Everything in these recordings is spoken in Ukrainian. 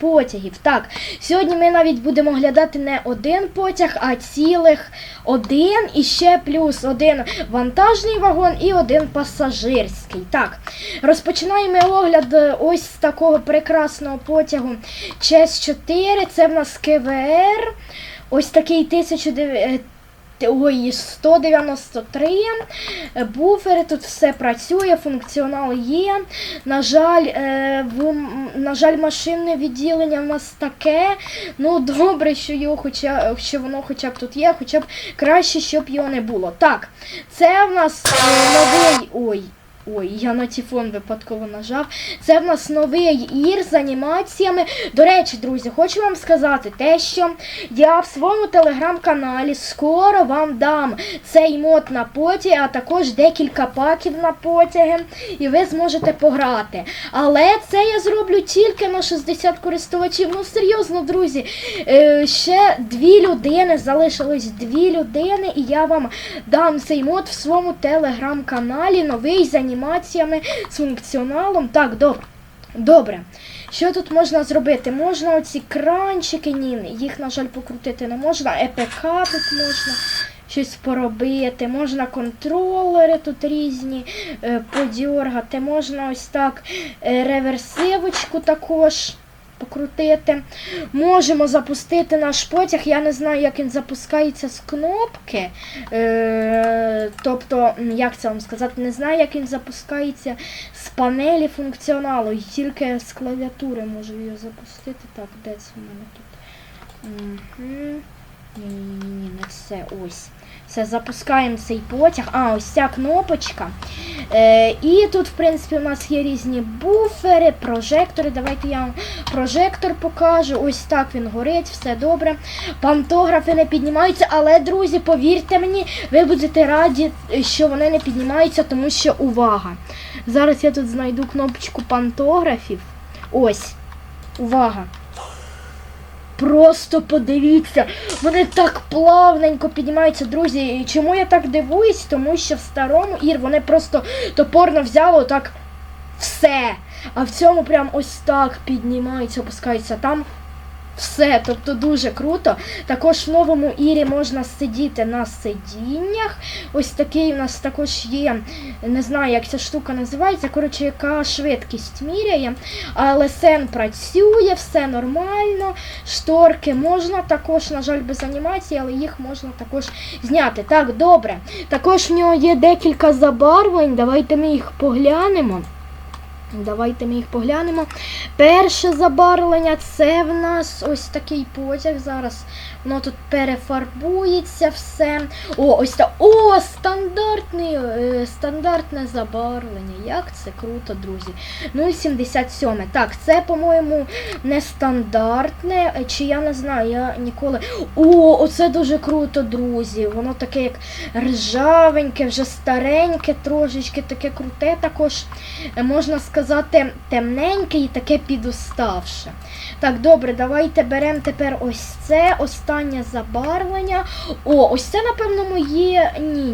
потягів. Так, сьогодні ми навіть будемо оглядати не один потяг, а цілих один і ще плюс один вантажний вагон і один пасажирський. Так, розпочинаємо огляд е, ось такого прекрасного потягу ЧЕС 4. Це в нас КВР. Ось такий 1900 Ой, 193 Буфер, тут все працює, функціонал є. На жаль, е, в, на жаль, машинне відділення в нас таке. Ну, добре, що його хоча, що воно хоча б тут є, хоча б краще, щоб його не було. Так, це в нас е, новий. Ой. Ой, я на тіфон випадково нажав. Це в нас новий ір з анімаціями. До речі, друзі, хочу вам сказати те, що я в своєму телеграм-каналі скоро вам дам цей мод на потяг, а також декілька паків на потяги, і ви зможете пограти. Але це я зроблю тільки на 60 користувачів. Ну, серйозно, друзі, е, ще дві людини, залишилось дві людини, і я вам дам цей мод в своєму телеграм-каналі, новий з анімаціями, з функціоналом. Так, добре. Добре. Що тут можна зробити? Можна оці кранчики, ні, їх, на жаль, покрутити не можна. ЕПК тут можна щось поробити. Можна контролери тут різні е, подьоргати. Можна ось так е, реверсивочку також покрутити. Можемо запустити наш потяг. Я не знаю, як він запускається з кнопки. Е, тобто, як це вам сказати, не знаю, як він запускається з панелі функціоналу. І тільки з клавіатури можу його запустити. Так, де це в мене тут? Угу. Ні-ні-ні, не це ось. Все, запускаємо цей потяг. А, ось ця кнопочка. Е, і тут, в принципі, у нас є різні буфери, прожектори. Давайте я вам прожектор покажу. Ось так він горить, все добре. Пантографи не піднімаються, але, друзі, повірте мені, ви будете раді, що вони не піднімаються, тому що увага. Зараз я тут знайду кнопочку пантографів. Ось. Увага. Просто подивіться, вони так плавненько піднімаються, друзі. І Чому я так дивуюсь? Тому що в старому ір вони просто топорно взяли отак все. А в цьому прям ось так піднімаються, опускаються там. Все, тобто дуже круто. Також в новому ірі можна сидіти на сидіннях. Ось такий у нас також є, не знаю, як ця штука називається. Коротше, яка швидкість міряє. Але сен працює, все нормально. Шторки можна також, на жаль, без анімації, але їх можна також зняти. Так, добре. Також в нього є декілька забарвлень. Давайте ми їх поглянемо. Давайте ми їх поглянемо. Перше забарвлення це в нас ось такий потяг. Зараз воно тут перефарбується все. О, ось так. О, стандартний, е, стандартне забарвлення. Як це круто, друзі. 0,77. Так, це, по-моєму, нестандартне. е, Чи я не знаю, я ніколи. О, оце дуже круто, друзі. Воно таке, як ржавеньке, вже стареньке, трошечки таке круте також. Е, Можна сказати, темненьке і таке підуставше. Так, добре, давайте беремо тепер ось це останнє забарвлення. О, ось це, напевно, моє. Ні,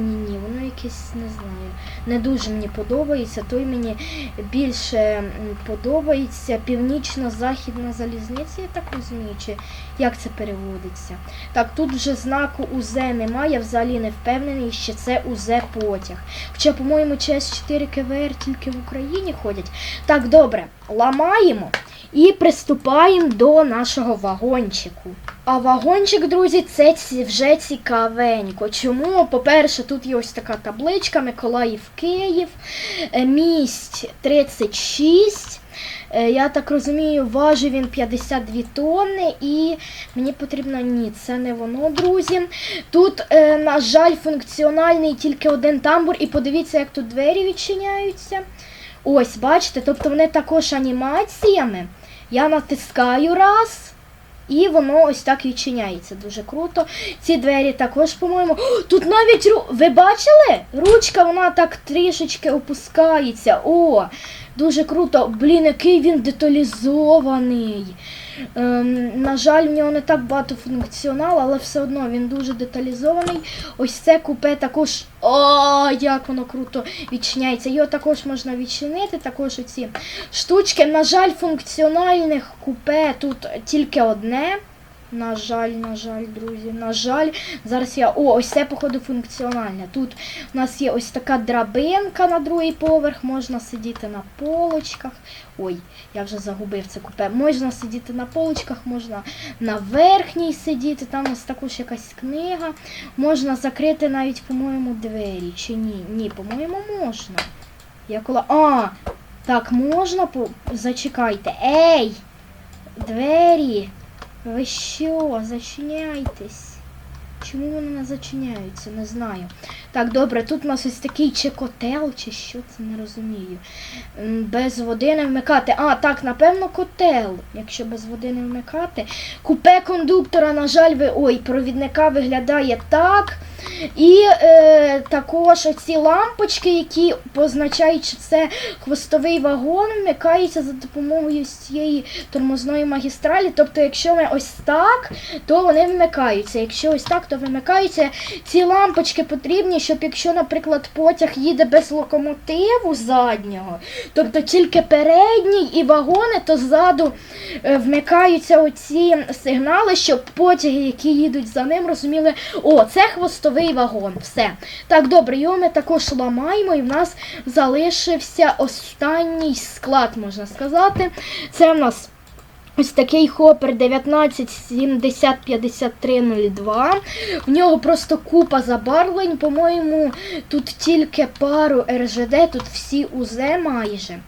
якесь не знаю. Не дуже мені подобається. Той мені більше подобається. Північно-західна залізниця, я так розумію, чи як це переводиться. Так, тут вже знаку УЗ немає, я взагалі не впевнений, що це УЗ потяг. Хоча, по-моєму, ЧС 4 КВР тільки в Україні ходять. Так, добре, ламаємо і приступаємо до нашого вагончику. А вагончик, друзі, це вже цікавенько. Чому? По-перше, тут є ось така табличка Миколаїв Київ, е, місць 36. Е, Я так розумію, важить він 52 тонни і мені потрібно ні, це не воно, друзі. Тут, е, на жаль, функціональний тільки один тамбур, і подивіться, як тут двері відчиняються. Ось, бачите, тобто вони також анімаціями. Я натискаю раз. І воно ось так відчиняється. Дуже круто. Ці двері також, по-моєму. Тут навіть ру... ви бачили? Ручка вона так трішечки опускається. О, Дуже круто. Блін, який він деталізований. Ем, на жаль, в нього не так багато функціоналу, але все одно він дуже деталізований. Ось це купе також. О, як воно круто відчиняється. Його також можна відчинити. Також оці штучки. На жаль, функціональних купе тут тільки одне. На жаль, на жаль, друзі, на жаль. Зараз я. О, ось це, походу, функціональне. Тут у нас є ось така драбинка на другий поверх, можна сидіти на полочках. Ой, я вже загубив це купе. Можна сидіти на полочках, можна на верхній сидіти. Там у нас також якась книга. Можна закрити навіть, по-моєму, двері. Чи ні? Ні, по-моєму, можна. Я коли. А! Так, можна. Зачекайте. Ей! Двері! Ви що, зачиняйтесь? Чому вони не зачиняються? Не знаю. Так, добре, тут у нас ось такий чи котел, чи що це не розумію. Без води не вмикати. А, так, напевно, котел. Якщо без води не вмикати. Купе кондуктора, на жаль, ви. Ой, провідника виглядає так. І е, також оці лампочки, які позначають, що це хвостовий вагон, вмикаються за допомогою цієї тормозної магістралі. Тобто, якщо ми ось так, то вони вмикаються. Якщо ось так, то вимикаються. Ці лампочки потрібні, щоб якщо, наприклад, потяг їде без локомотиву заднього, тобто тільки передній і вагони, то ззаду е, вмикаються оці сигнали, щоб потяги, які їдуть за ним, розуміли, о, це хвостовий вагон. Все. Так, добре, його ми також ламаємо, і в нас залишився останній склад, можна сказати. Це в нас. Ось такий хопер 19705302. В нього просто купа забарвлень. По-моєму, тут тільки пару РЖД, тут всі УЗ майже.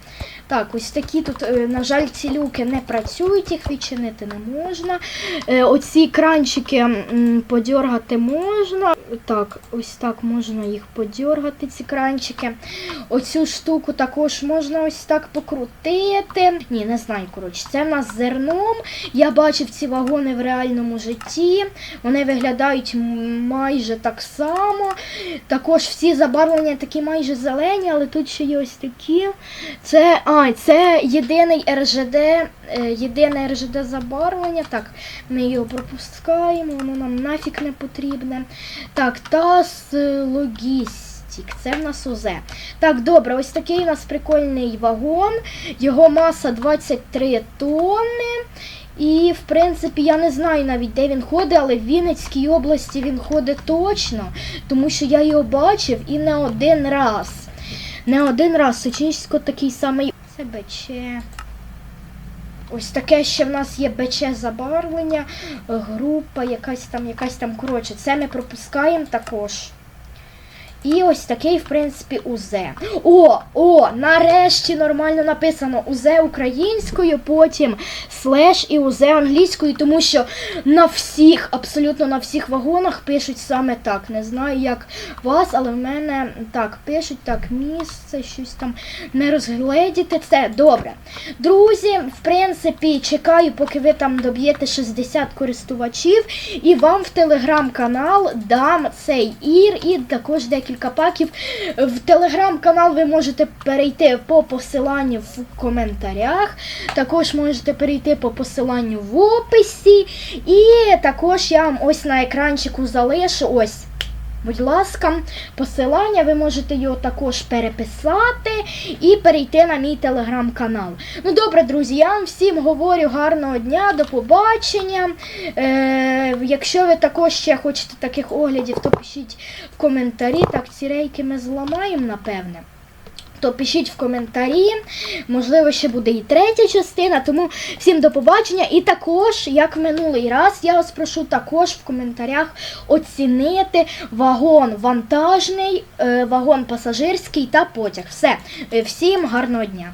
Так, ось такі тут, е, на жаль, ці люки не працюють, їх відчинити не можна. Е, Оці кранчики м, можна. Так, ось так можна їх подьоргати, ці кранчики. Оцю штуку також можна ось так покрутити. Ні, не знаю, коротше, це в нас зерном. Я бачив ці вагони в реальному житті. Вони виглядають майже так само. Також всі забарвлення такі майже зелені, але тут ще є ось такі. Це, а, це єдиний РЖД, е, єдине РЖД забарвлення. Так, ми його пропускаємо, воно нам нафіг не потрібне. Так, таз е, логістик. Це в нас УЗ. Так, добре, ось такий у нас прикольний вагон. Його маса 23 тонни. І, в принципі, я не знаю навіть, де він ходить, але в Вінницькій області він ходить точно, тому що я його бачив і не один раз. Не один раз. Сочинсько такий самий. Це БЧ. Ось таке ще в нас є БЧ забарвлення, група, якась там, якась там, коротше, це ми пропускаємо також. І ось такий, в принципі, УЗ. О, о, нарешті нормально написано УЗ українською, потім слеш і УЗ англійською, тому що на всіх, абсолютно на всіх вагонах пишуть саме так. Не знаю, як вас, але в мене так пишуть, так, місце, щось там не розгледіти. Це добре. Друзі, в принципі, чекаю, поки ви там доб'єте 60 користувачів, і вам в телеграм-канал дам цей ір і також декілька паків. В телеграм-канал ви можете перейти по посиланню в коментарях. Також можете перейти по посиланню в описі. І також я вам ось на екранчику залишу ось. Будь ласка, посилання, ви можете його також переписати і перейти на мій телеграм-канал. Ну добре, друзі, я вам всім говорю гарного дня, до побачення. Е, якщо ви також ще хочете таких оглядів, то пишіть в коментарі. Так, ці рейки ми зламаємо, напевне. То пишіть в коментарі, можливо, ще буде і третя частина. Тому всім до побачення. І також, як минулий раз, я вас прошу також в коментарях оцінити вагон вантажний, е, вагон пасажирський та потяг. Все, Е, всім гарного дня!